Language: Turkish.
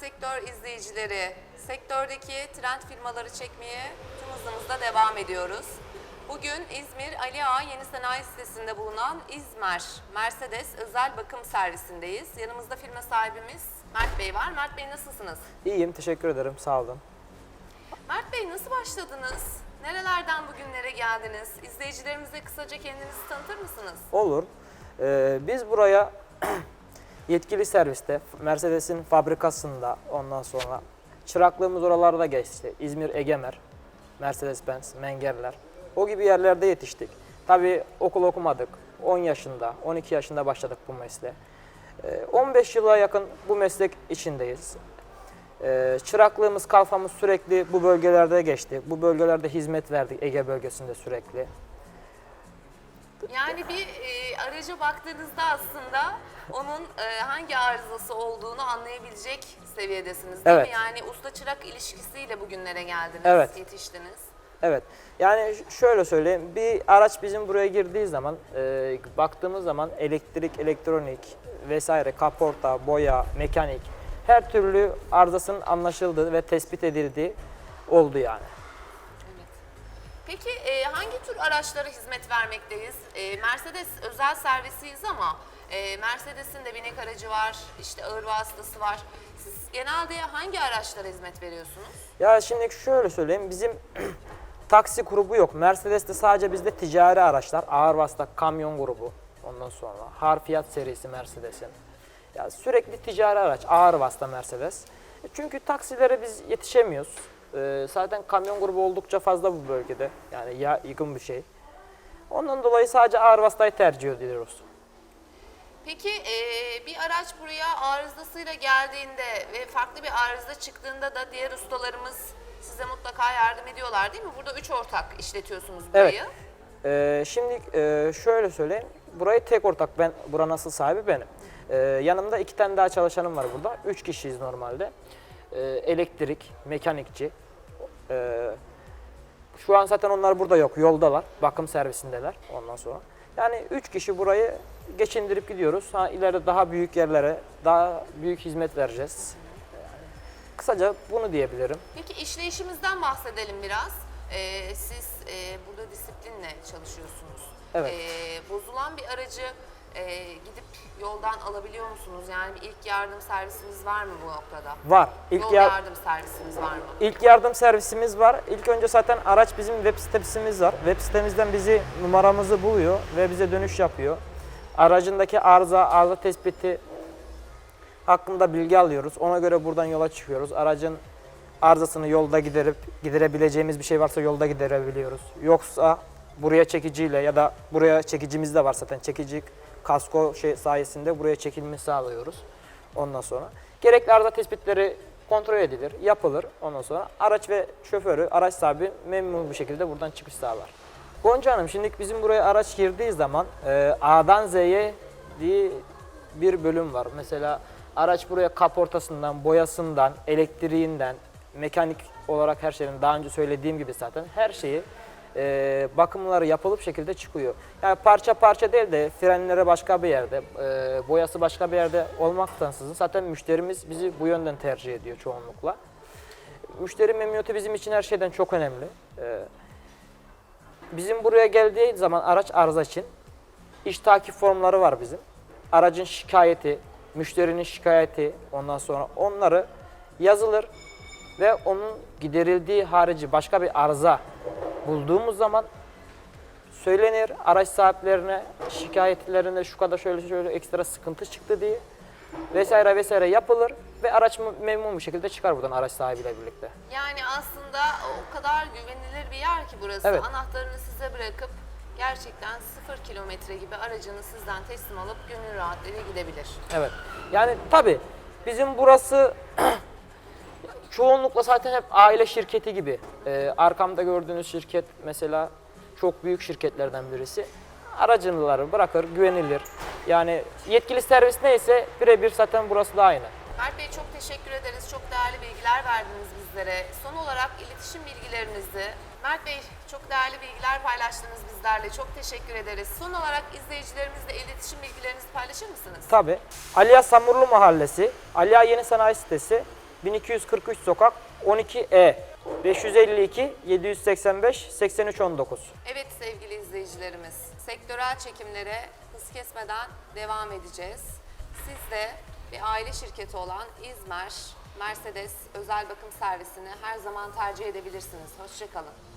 izleyicileri, sektördeki trend firmaları çekmeye tüm hızımızla devam ediyoruz. Bugün İzmir Ali Ağa Yeni Sanayi Sitesi'nde bulunan İzmer Mercedes özel bakım servisindeyiz. Yanımızda firma sahibimiz Mert Bey var. Mert Bey nasılsınız? İyiyim, teşekkür ederim. Sağ olun. Mert Bey nasıl başladınız? Nerelerden bugünlere geldiniz? İzleyicilerimize kısaca kendinizi tanıtır mısınız? Olur. Ee, biz buraya yetkili serviste, Mercedes'in fabrikasında ondan sonra çıraklığımız oralarda geçti. İzmir Egemer, Mercedes-Benz, Mengerler. O gibi yerlerde yetiştik. Tabii okul okumadık. 10 yaşında, 12 yaşında başladık bu mesleğe. Ee, 15 yıla yakın bu meslek içindeyiz. Ee, çıraklığımız, kalfamız sürekli bu bölgelerde geçti. Bu bölgelerde hizmet verdik Ege bölgesinde sürekli. Yani bir e, araca baktığınızda aslında onun e, hangi arızası olduğunu anlayabilecek seviyedesiniz değil Evet. mi? Yani usta çırak ilişkisiyle bugünlere geldiniz, Evet. yetiştiniz. Evet. Yani ş- şöyle söyleyeyim. Bir araç bizim buraya girdiği zaman e, baktığımız zaman elektrik, elektronik vesaire, kaporta, boya, mekanik her türlü arızasının anlaşıldığı ve tespit edildiği oldu yani. Peki e, hangi tür araçlara hizmet vermekteyiz? E, Mercedes özel servisiyiz ama e, Mercedes'in de binek aracı var, işte ağır vasıtası var. Siz genelde hangi araçlara hizmet veriyorsunuz? Ya şimdi şöyle söyleyeyim. Bizim taksi grubu yok. Mercedes'te sadece bizde ticari araçlar, ağır vasıta kamyon grubu. Ondan sonra harfiyat serisi Mercedes'in. Ya sürekli ticari araç, ağır vasıta Mercedes. E Çünkü taksilere biz yetişemiyoruz. Ee, zaten kamyon grubu oldukça fazla bu bölgede. Yani ya yıkım bir şey. Ondan dolayı sadece ağır vasıtayı tercih ediyoruz. Peki e, bir araç buraya arızasıyla geldiğinde ve farklı bir arıza çıktığında da diğer ustalarımız size mutlaka yardım ediyorlar değil mi? Burada üç ortak işletiyorsunuz Evet. burayı. Ee, şimdi e, şöyle söyleyeyim. Burayı tek ortak ben, buranın asıl sahibi benim. Ee, yanımda iki tane daha çalışanım var burada. Üç kişiyiz normalde. Ee, elektrik, mekanikçi. Ee, şu an zaten onlar burada yok, yoldalar. Bakım servisindeler ondan sonra. Yani üç kişi burayı geçindirip gidiyoruz. Ha, ileride daha büyük yerlere, daha büyük hizmet vereceğiz. Kısaca bunu diyebilirim. Peki işleyişimizden bahsedelim biraz. E, siz e, burada disiplinle çalışıyorsunuz. Evet. E, bozulan bir aracı e, gidip yoldan alabiliyor musunuz? Yani bir ilk yardım servisiniz var mı bu noktada? Var. İlk Yol ya- yardım servisiniz var mı? İlk yardım servisimiz var. İlk önce zaten araç bizim web sitemiz var. Web sitemizden bizi numaramızı buluyor ve bize dönüş yapıyor. Aracındaki arıza, arıza tespiti hakkında bilgi alıyoruz. Ona göre buradan yola çıkıyoruz. Aracın arızasını yolda giderip giderebileceğimiz bir şey varsa yolda giderebiliyoruz. Yoksa buraya çekiciyle ya da buraya çekicimiz de var zaten. Çekici kasko şey sayesinde buraya çekilme sağlıyoruz. Ondan sonra gerekli arıza tespitleri kontrol edilir, yapılır. Ondan sonra araç ve şoförü, araç sahibi memnun bir şekilde buradan çıkış sağlar. Gonca Hanım şimdi bizim buraya araç girdiği zaman e, A'dan Z'ye diye bir bölüm var. Mesela araç buraya kaportasından, boyasından, elektriğinden, mekanik olarak her şeyin daha önce söylediğim gibi zaten her şeyi e, bakımları yapılıp şekilde çıkıyor. Yani parça parça değil de frenlere başka bir yerde, e, boyası başka bir yerde olmaktansızın zaten müşterimiz bizi bu yönden tercih ediyor çoğunlukla. Müşteri memnuniyeti bizim için her şeyden çok önemli. E, bizim buraya geldiği zaman araç arıza için iş takip formları var bizim. Aracın şikayeti, müşterinin şikayeti ondan sonra onları yazılır ve onun giderildiği harici başka bir arıza bulduğumuz zaman söylenir araç sahiplerine şikayetlerinde şu kadar şöyle şöyle ekstra sıkıntı çıktı diye vesaire vesaire yapılır ve araç memnun bir şekilde çıkar buradan araç sahibiyle birlikte. Yani aslında o kadar güvenilir bir yer ki burası. Evet. Anahtarını size bırakıp gerçekten sıfır kilometre gibi aracını sizden teslim alıp gönül rahatlığıyla gidebilir. Evet. Yani tabii bizim burası çoğunlukla zaten hep aile şirketi gibi. Ee, arkamda gördüğünüz şirket mesela çok büyük şirketlerden birisi. Aracınları bırakır, güvenilir. Yani yetkili servis neyse birebir zaten burası da aynı. Mert Bey çok teşekkür ederiz. Çok değerli bilgiler verdiniz bizlere. Son olarak iletişim bilgilerinizi Mert Bey çok değerli bilgiler paylaştınız bizlerle. Çok teşekkür ederiz. Son olarak izleyicilerimizle iletişim bilgilerinizi paylaşır mısınız? Tabii. Aliya Samurlu Mahallesi, Aliya Yeni Sanayi Sitesi, 1243 sokak 12E 552 785 83 19. Evet sevgili izleyicilerimiz, sektörel çekimlere hız kesmeden devam edeceğiz. Siz de bir aile şirketi olan İzmer Mercedes özel bakım servisini her zaman tercih edebilirsiniz. Hoşçakalın.